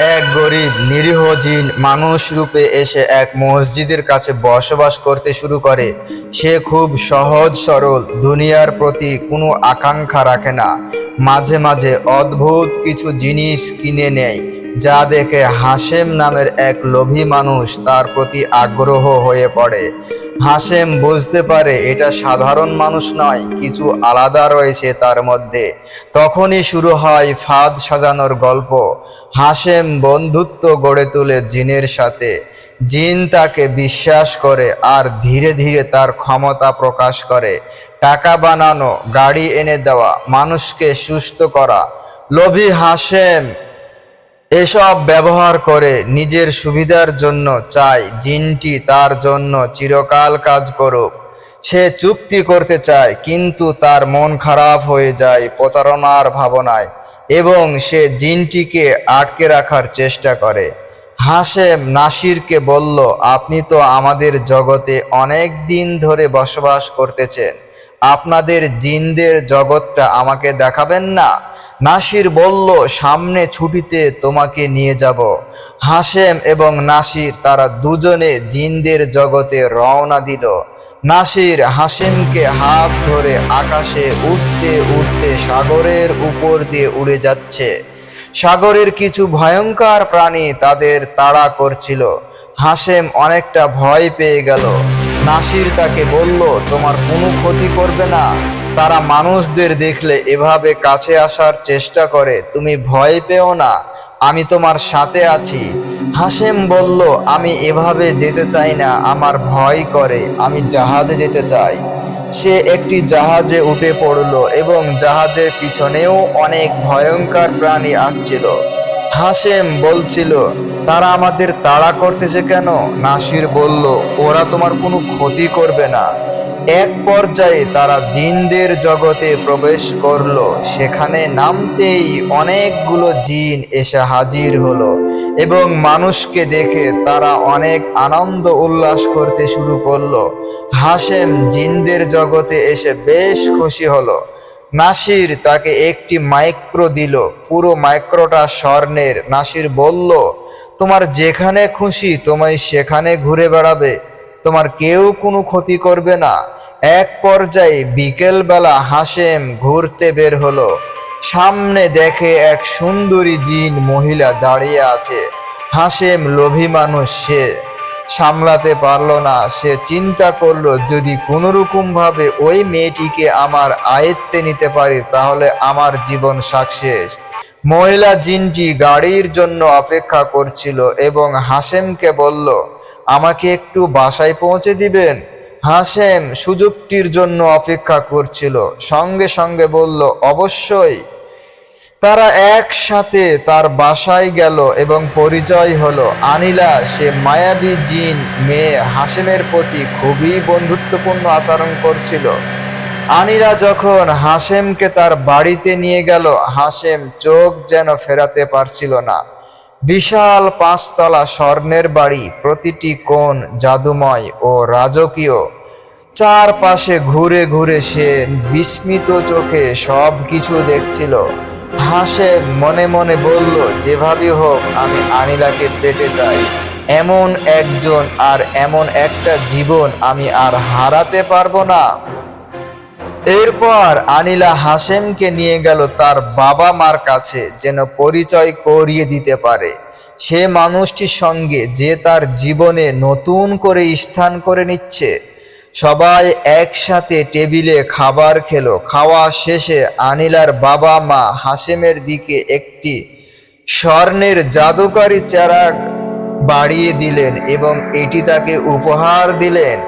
এক গরিব নিরীহ জিন মানুষ রূপে এসে এক মসজিদের কাছে বসবাস করতে শুরু করে। সে খুব সহজ সরল, দুনিয়ার প্রতি কোনো আকাঙ্ক্ষা রাখে না। মাঝে মাঝে অদ্ভুত কিছু জিনিস কিনে নেয়, যা দেখে হাসেম নামের এক লোভী মানুষ তার প্রতি আগ্রহ হয়ে পড়ে। হাসেম বুঝতে পারে এটা সাধারণ মানুষ নয়, কিছু আলাদা রয়েছে তার মধ্যে। তখনই শুরু হয় ফাঁদ সাজানোর গল্প। হাসেম বন্ধুত্ব গড়ে তোলে জিনের সাথে। জিন তাকে বিশ্বাস করে আর ধীরে ধীরে তার ক্ষমতা প্রকাশ করে। টাকা বানানো, গাড়ি এনে দেওয়া, মানুষকে সুস্থ করা। লোভী হাসেম এসব ব্যবহার করে নিজের সুবিধার জন্য চায় জিনটি তার জন্য চিরকাল কাজ করুক। সে চুক্তি করতে চায়, কিন্তু তার মন খারাপ হয়ে যায় প্রতারণার ভাবনায় এবং সে জিনটিকে আটকে রাখার চেষ্টা করে। হাসেম নাসিরকে বলল, আপনি তো আমাদের জগতে অনেক দিন ধরে বসবাস করতেছেন। আপনাদের জিনদের জগৎটা আমাকে দেখাবেন না? নাসির বলল, সামনে ছুটিতে তোমাকে নিয়ে যাব। হাসেম এবং নাসির তারা দুজনে জিনদের জগতে রওনা দিল। নাসির হাসেমকে হাত ধরে আকাশে উঠতে উঠতে সাগরের উপর দিয়ে উড়ে যাচ্ছে। সাগরের কিছু ভয়ঙ্কর প্রাণী তাদের তাড়া করছিল। হাসেম অনেকটা ভয় পেয়ে গেল। নাসির তাকে বলল, তোমার কোনো ক্ষতি করবে না। তারা মানুষদের দেখলে এভাবে কাছে আসার চেষ্টা করে, তুমি ভয় পেও না, আমি তোমার সাথে আছি। হাসেম বলল, আমি এভাবে যেতে চাই না, আমার ভয় করে, আমি জাহাজে যেতে চাই। সে একটি জাহাজে উঠে পড়ল এবং জাহাজের পিছনেও অনেক ভয়ঙ্কর প্রাণী আসছিল। হাসেম বলছিল, তারা আমাদের তাড়া করতেছে কেন? নাসির বলল, ওরা তোমার কোনো ক্ষতি করবে না। এক পর্যায়ে তারা জিনদের জগতে প্রবেশ করল। সেখানে নামতেই অনেকগুলো জিন এসে হাজির হলো এবং মানুষকে দেখে তারা অনেক আনন্দ উল্লাস করতে শুরু করল। হাসেম জিনদের জগতে এসে বেশ খুশি হলো। নাসির তাকে একটি মাইক্রো দিল। পুরো মাইক্রোটা স্বর্ণের। নাসির বলল, তোমার যেখানে খুশি, তোমায় সেখানে ঘুরে বেড়াবে। তোমার কেউ কোনো ক্ষতি করবে না। এক পর্যায়ে বিকেলবেলা হাসেম ঘুরতে বের হলো। সামনে দেখে এক সুন্দরী জিন মহিলা দাঁড়িয়ে আছে। হাসেম লোভী মানুষ সে। সামলাতে পারল না। সে চিন্তা করল, যদি কোনোরকম ভাবে ওই মেয়েটিকে আমার আয়ত্তে নিতে পারি, তাহলে আমার জীবন সাকসেস। মহিলা জিনটি গাড়ির জন্য অপেক্ষা করছিল এবং হাসেমকে বলল, আমাকে একটু বাসায় পৌঁছে দিবেন? হাসেম সুযোগটির জন্য অপেক্ষা করছিল। সঙ্গে সঙ্গে বলল, অবশ্যই। তারা একসাথে তার বাসায় গেল এবং পরিচয় হলো। আনিলা, সে মায়াবী জিন মেয়ে হাসেমের প্রতি খুবই বন্ধুত্বপূর্ণ আচরণ করছিল। আনিলা যখন হাসেমকে তার বাড়িতে নিয়ে গেল হাসেম চোখ যেন ফেরাতে পারছিল না। বিশাল পাঁচতলা স্বর্ণের বাড়ি, প্রতিটি কোণ জাদুময় ও রাজকীয়। চারপাশে ঘুরে ঘুরে সে বিস্মিত চোখে সব কিছু দেখছিল। হাসে, মনে মনে বলল, যেভাবে হোক, আমি আনিলাকে পেতে চাই। এমন একজন আর এমন একটা জীবন আমি আর হারাতে পারব না। এরপর আনিলা হাসেমকে নিয়ে গেল তার বাবা মার কাছে, যেন পরিচয় করিয়ে দিতে পারে। সে মানুষটির সঙ্গে যে তার জীবনে নতুন করে স্থান করে নিচ্ছে। সবাই একসাথে টেবিলে খাবার খেলো। খাওয়া শেষে আনিলার বাবা মা হাসেমের দিকে একটি স্বর্ণের জাদুকারী চারাক বাড়িয়ে দিলেন এবং এটি তাকে উপহার দিলেন।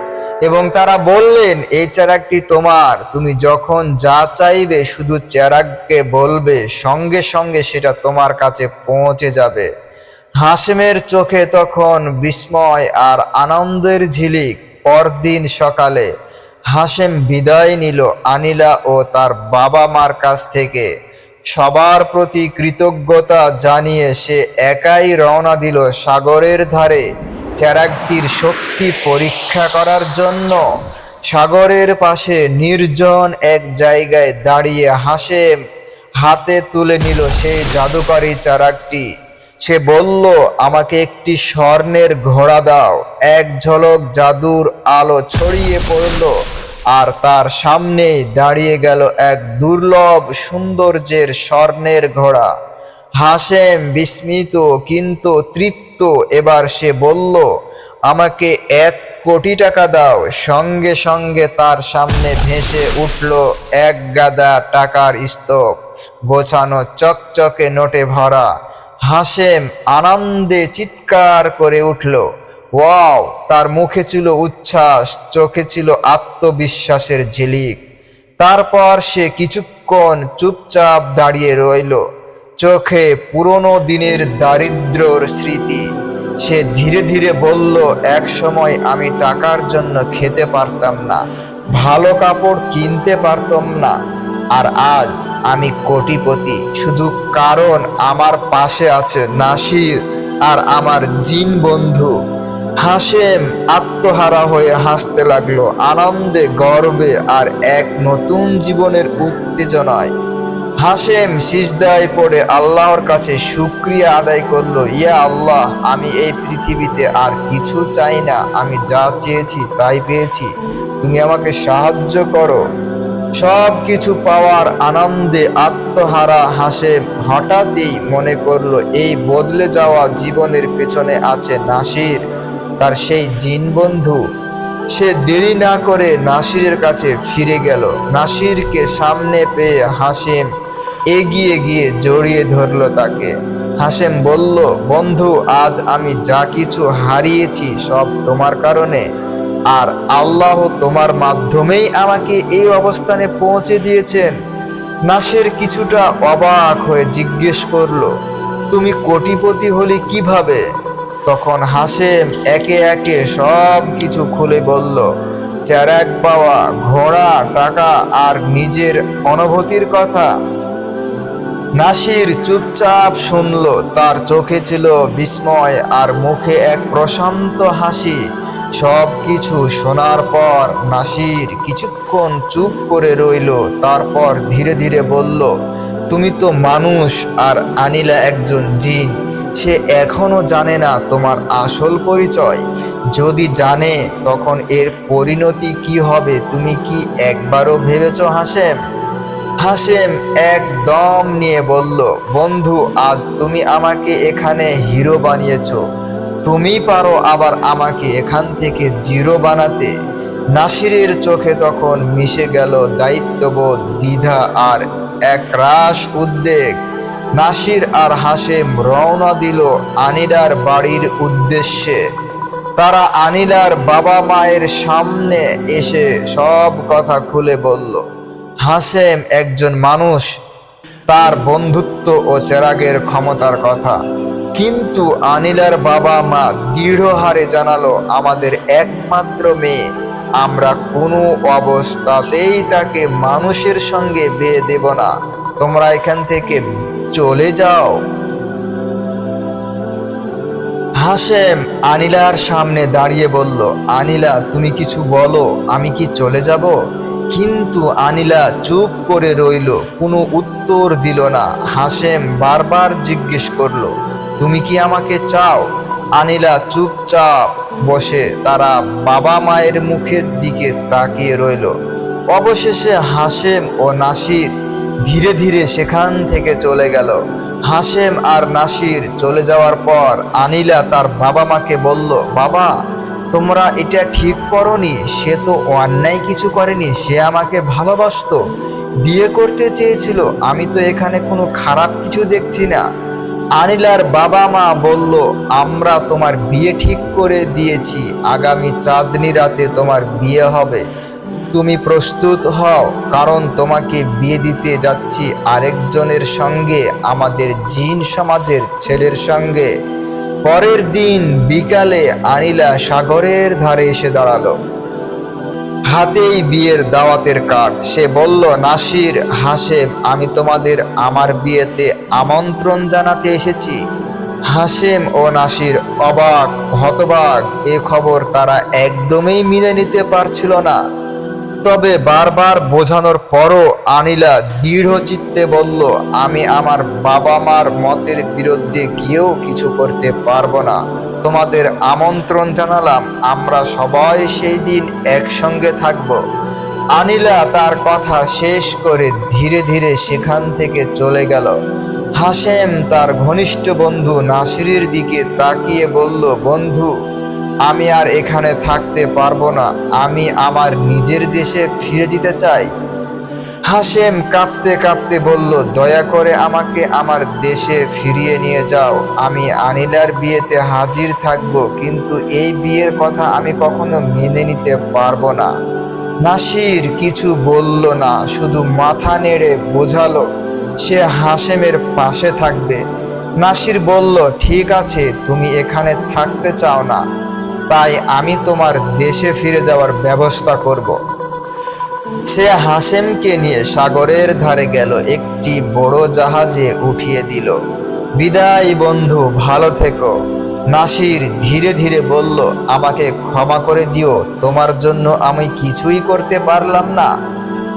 এবং তারা বললেন, এই চেরাকটি তোমার। তুমি যখন যা চাইবে শুধু চেরাককে বলবে, সঙ্গে সঙ্গে সেটা তোমার কাছে পৌঁছে যাবে। হাসেমের চোখে তখন বিস্ময় আর আনন্দের ঝিলিক। পরদিন সকালে হাসেম বিদায় নিল আনিলা ও তার বাবা মার কাছ থেকে। সবার প্রতি কৃতজ্ঞতা জানিয়ে সে একাই রওনা দিল সাগরের ধারে। চেরাকটির শক্তি পরীক্ষা করার জন্য সাগরের পাশে নির্জন এক জায়গায় দাঁড়িয়ে হাসেম হাতে তুলে নিল সেই জাদুকরী চারাকটি। সে বলল, আমাকে একটি স্বর্ণের ঘোড়া দাও। এক ঝলক জাদুর আলো ছড়িয়ে পড়ল, আর তার সামনেই দাঁড়িয়ে গেল এক দুর্লভ সৌন্দর্যের স্বর্ণের ঘোড়া। হাসেম, বিস্মিত, কিন্তু তৃপ্ত এবার সে বলল, আমাকে এক কোটি টাকা দাও। সঙ্গে সঙ্গে তার সামনে ভেসে উঠল এক গাদা টাকার স্তূপ, গোছানো চকচকে নোটে ভরা। হাসেম আনন্দে চিৎকার করে উঠল, ওয়াও, তার মুখে ছিল উচ্ছ্বাস, চোখে ছিল আত্মবিশ্বাসের ঝিলিক। তারপর সে কিছুক্ষণ চুপচাপ দাঁড়িয়ে রইল। চোখে পুরনো দিনের দারিদ্র্যর স্মৃতি। সে ধীরে ধীরে বলল, এক সময় আমি টাকার জন্য খেতে পারতাম না, ভালো কাপড় কিনতে পারতাম না, আর আজ আমি কোটিপতি। শুধু কারণ আমার পাশে আছে নাসির আর আমার জিন বন্ধু। হাসেম আত্মহারা হয়ে হাসতে লাগল, আনন্দে, গর্বে আর এক নতুন জীবনের উত্তেজনায়। হাসেম সিজদায় পড়ে আল্লাহর কাছে শুক্রিয়া আদায় করল, ইয়া আল্লাহ, আমি এই পৃথিবীতে আর কিছু চাই না, আমি যা চেয়েছি তাই পেয়েছি, তুমি আমাকে সাহায্য করো। সব কিছু পাওয়ার আনন্দে আত্মহারা হাসেম হঠাৎই মনে করল, এই বদলে যাওয়া জীবনের পেছনে আছে নাসির, তার সেই জিন বন্ধু। সে দেরি না করে নাসিরের কাছে ফিরে গেল। নাসিরকে সামনে পেয়ে হাসিম এগিয়ে গিয়ে জড়িয়ে ধরল তাকে। হাসেম বলল, বন্ধু, আজ আমি যা কিছু হারিয়েছি সব তোমার কারণে। আর আল্লাহ তোমার মাধ্যমেই আমাকে এই অবস্থানে পৌঁছে দিয়েছেন। নাসের কিছুটা অবাক হয়ে জিজ্ঞেস করল, তুমি কোটিপতি হলে কীভাবে? তখন হাসেম একে একে সব কিছু খুলে বলল চ্যারাক পাওয়া, ঘোড়া, টাকা আর নিজের অনুভূতির কথা। নাসির চুপচাপ শুনল, তার চোখে ছিল বিস্ময় আর মুখে এক প্রশান্ত হাসি। সব কিছু শোনার পর নাসির কিছুক্ষণ চুপ করে রইল, তারপর ধীরে ধীরে বলল, তুমি তো মানুষ আর আনিলা একজন জিন। সে এখনও জানে না তোমার আসল পরিচয়। যদি জানে, তখন এর পরিণতি কি হবে, তুমি কি একবারও ভেবেছ হাসেম? হাসেম একদম নিয়ে বলল, বন্ধু, আজ তুমি আমাকে এখানে হিরো বানিয়েছো। তুমি পারো আবার আমাকে এখান থেকে জিরো বানাতে। নাসিরের চোখে তখন মিশে গেল দায়িত্ববোধ, দ্বিধা আর এক রাস উদ্বেগ। নাসির আর হাসেম রওনা দিল আনিলার বাড়ির উদ্দেশ্যে। তারা আনিলার বাবা মায়ের সামনে এসে সব কথা খুলে বলল হাসেম একজন মানুষ। তার বন্ধুত্ব ও চেরাগের ক্ষমতার কথা। কিন্তু আনিলার বাবা মা দৃঢ় হারে জানালো, আমাদের একমাত্র মেয়ে। আমরা কোনো অবস্থাতেই তাকে মানুষের সঙ্গে বিয়ে দেব না। তোমরা এখান থেকে চলে যাও। হাসেম আনিলার সামনে দাঁড়িয়ে বলল, আনিলা, তুমি কিছু বলো, আমি কি চলে যাব? কিন্তু আনিলা চুপ করে রইল, কোনো উত্তর দিল না। হাসেম বারবার জিজ্ঞেস করল, তুমি কি আমাকে চাও? আনিলা চুপচাপ বসে তারা বাবা মায়ের মুখের দিকে তাকিয়ে রইল। অবশেষে হাসেম ও নাসির ধীরে ধীরে সেখান থেকে চলে গেল। হাসেম আর নাসির চলে যাওয়ার পর আনিলা তার বাবা মাকে বলল, বাবা তোমরা এটা ঠিক করনি, সে তো অন্যায় কিছু করেনি, সে আমাকে ভালোবাসতো, বিয়ে করতে চেয়েছিল, আমি তো এখানে কোনো খারাপ কিছু দেখছি না। আনিলার বাবা মা বলল, আমরা তোমার বিয়ে ঠিক করে দিয়েছি, আগামী চাঁদনি রাতে তোমার বিয়ে হবে। তুমি প্রস্তুত হও, কারণ তোমাকে বিয়ে দিতে যাচ্ছি আরেকজনের সঙ্গে, আমাদের জিন সমাজের ছেলের সঙ্গে। পরের দিন বিকালে আনিলা সাগরের ধারে এসে দাঁড়াল। হাতেই বিয়ের দাওয়াতের কার্ড। সে বলল, নাসির, হাসেম, আমি তোমাদের আমার বিয়েতে আমন্ত্রণ জানাতে এসেছি। হাসেম ও নাসির অবাক, হতবাক। এ খবর তারা একদমই মেনে নিতে পারছিল না। তবে বারবার বোঝানোর পরও আনিলা দৃঢ় চিত্তে বলল, আমি আমার বাবা মার মতের বিরুদ্ধে গিয়েও কিছু করতে পারব না। তোমাদের আমন্ত্রণ জানালাম, আমরা সবাই সেই দিন একসঙ্গে থাকব। আনিলা তার কথা শেষ করে ধীরে ধীরে সেখান থেকে চলে গেল। হাসেম তার ঘনিষ্ঠ বন্ধু নাসিরের দিকে তাকিয়ে বলল, বন্ধু আমি আর এখানে থাকতে পারব না। আমি আমার নিজের দেশে ফিরে যেতে চাই। হাসেম কাঁপতে কাঁপতে বলল, দয়া করে আমাকে আমার দেশে ফিরিয়ে নিয়ে যাও। আমি আনিলার বিয়েতে হাজির থাকব, কিন্তু এই বিয়ের কথা আমি কখনো মেনে নিতে পারব না। নাসির কিছু বলল না, শুধু মাথা নেড়ে বোঝালো, সে হাসেমের পাশে থাকবে। নাসির বলল, ঠিক আছে, তুমি এখানে থাকতে চাও না। তাই আমি তোমার দেশে ফিরে যাওয়ার ব্যবস্থা করব। সে হাসেমকে নিয়ে সাগরের ধারে গেল, একটি বড় জাহাজে উঠিয়ে দিল। বিদায় বন্ধু, ভালো থেকো। নাসির ধীরে ধীরে বলল, আমাকে ক্ষমা করে দিও, তোমার জন্য আমি কিছুই করতে পারলাম না।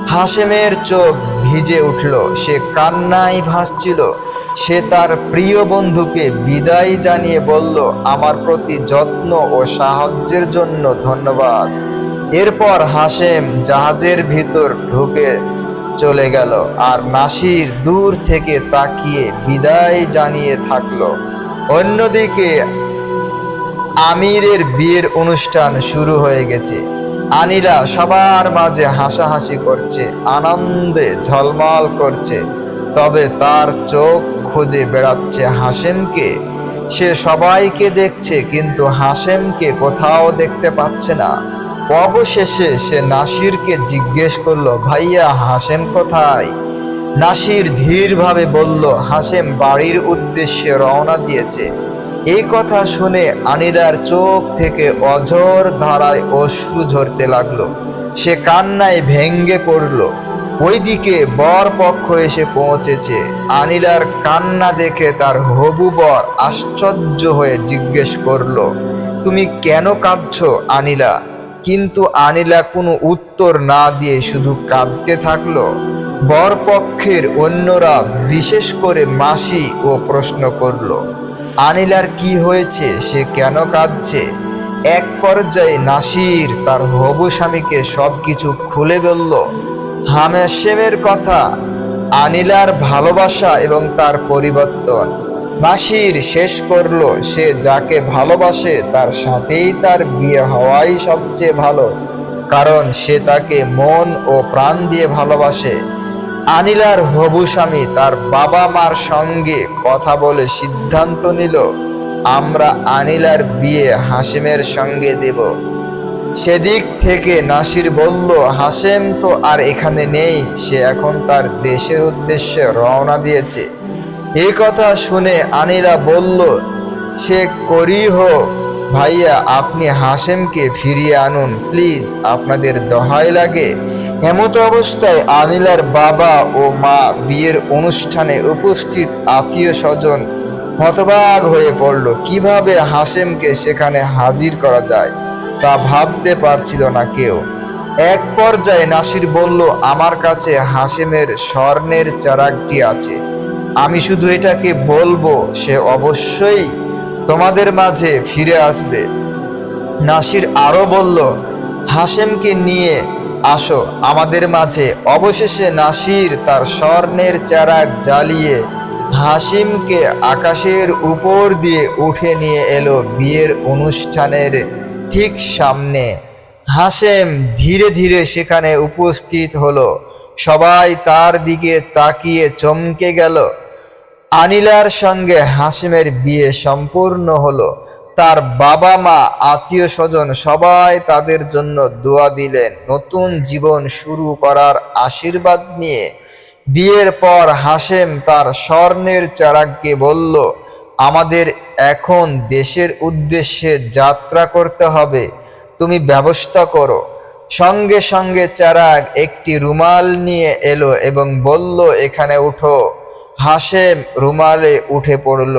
হাসেমের চোখ ভিজে উঠল, সে কান্নায় ভাসছিল। সে তার প্রিয় বন্ধুকে বিদায় জানিয়ে বলল, আমার প্রতি যত্ন ও সাহায্যের জন্য ধন্যবাদ। এরপর হাসেম জাহাজের ভিতর ঢুকে চলে গেল আর নাসির দূর থেকে তাকিয়ে বিদায় জানিয়ে থাকল। অন্যদিকে আমিরের বিয়ের অনুষ্ঠান শুরু হয়ে গেছে। আনিলা সবার মাঝে হাসাহাসি করছে, আনন্দে ঝলমল করছে, তবে তার চোখ খুঁজে বেড়াচ্ছে হাসেমকে সে সবাইকে দেখছে, কিন্তু হাসেমকে কোথাও দেখতে পাচ্ছে না। অবশেষে সে নাসিরকে জিজ্ঞেস করল, ভাইয়া হাসেম কোথায়? নাসির ধীরভাবে বলল হাসেম বাড়ির উদ্দেশ্যে রওনা দিয়েছে। এই কথা শুনে আনিলার চোখ থেকে অঝর ধারায় অশ্রু ঝরতে লাগল। সে কান্নায় ভেঙ্গে পড়ল। ওইদিকে বর পক্ষ এসে পৌঁছেছে। আনিলার কান্না দেখে তার হবু বর আশ্চর্য হয়ে জিজ্ঞেস করল, তুমি কেন কাঁদছ আনিলা? কিন্তু আনিলা কোনো উত্তর না দিয়ে শুধু কাঁদতে থাকল বরপক্ষের অন্যরা বিশেষ করে মাসি ও প্রশ্ন করল, আনিলার কি হয়েছে? সে কেন কাঁদছে? এক পর্যায়ে নাসির তার হবু স্বামীকে সবকিছু খুলে বলল হামেশেমের কথা, আনিলার ভালোবাসা এবং তার পরিবর্তন। নাসির শেষ করল, সে যাকে ভালোবাসে তার সাথেই তার বিয়ে হওয়াই সবচেয়ে ভালো, কারণ সে তাকে মন ও প্রাণ দিয়ে ভালোবাসে। আনিলার হবু স্বামী তার বাবা মার সঙ্গে কথা বলে সিদ্ধান্ত নিল, আমরা আনিলার বিয়ে হাসিমের সঙ্গে দেব। সেদিক থেকে নাসির বলল হাসেম তো আর এখানে নেই, সে এখন তার দেশের উদ্দেশ্যে রওনা দিয়েছে। এই কথা শুনে আনিলা বলল, সে করি হোক, ভাইয়া, আপনি হাসেমকে ফিরিয়ে আনুন, প্লিজ, আপনাদের দহাই লাগে। এমত অবস্থায় আনিলার বাবা ও মা বিয়ের অনুষ্ঠানে উপস্থিত আত্মীয় স্বজন হতবাগ হয়ে পড়ল, কীভাবে হাসেমকে সেখানে হাজির করা যায়? তা ভাবতে পারছিল না কেউ। এক পর্যায়ে নাসির বলল, আমার কাছে হাসেমের স্বর্ণের চারাকটি আছে। আমি শুধু এটাকে বলব, সে অবশ্যই তোমাদের মাঝে ফিরে আসবে। নাসির আরও বলল হাসেমকে নিয়ে আসো, আমাদের মাঝে। অবশেষে নাসির তার স্বর্ণের চারাক জ্বালিয়ে হাসিমকে আকাশের উপর দিয়ে উঠে নিয়ে এলো বিয়ের অনুষ্ঠানের ঠিক সামনে। হাসেম ধীরে ধীরে সেখানে উপস্থিত হলো। সবাই তার দিকে তাকিয়ে চমকে গেল। আনিলার সঙ্গে হাসিমের বিয়ে সম্পূর্ণ হলো। তার বাবা মা, আত্মীয় স্বজন সবাই তাদের জন্য দোয়া দিলেন। নতুন জীবন শুরু করার আশীর্বাদ নিয়ে। বিয়ের পর হাসেম তার স্বর্ণের চারাককে বলল আমাদের এখন দেশের উদ্দেশ্যে যাত্রা করতে হবে। তুমি ব্যবস্থা করো। সঙ্গে সঙ্গে চারাক একটি রুমাল নিয়ে এলো এবং বলল, এখানে উঠো। হাসেম রুমালে উঠে পড়ল।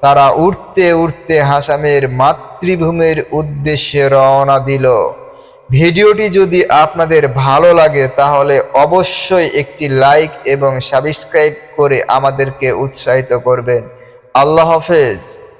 তারা উঠতে উঠতে হাসামের মাতৃভূমির উদ্দেশ্যে রওনা দিল। ভিডিওটি যদি আপনাদের ভালো লাগে, তাহলে অবশ্যই একটি লাইক এবং সাবস্ক্রাইব করে আমাদেরকে উৎসাহিত করবেন। আল্লাহ হাফেজ।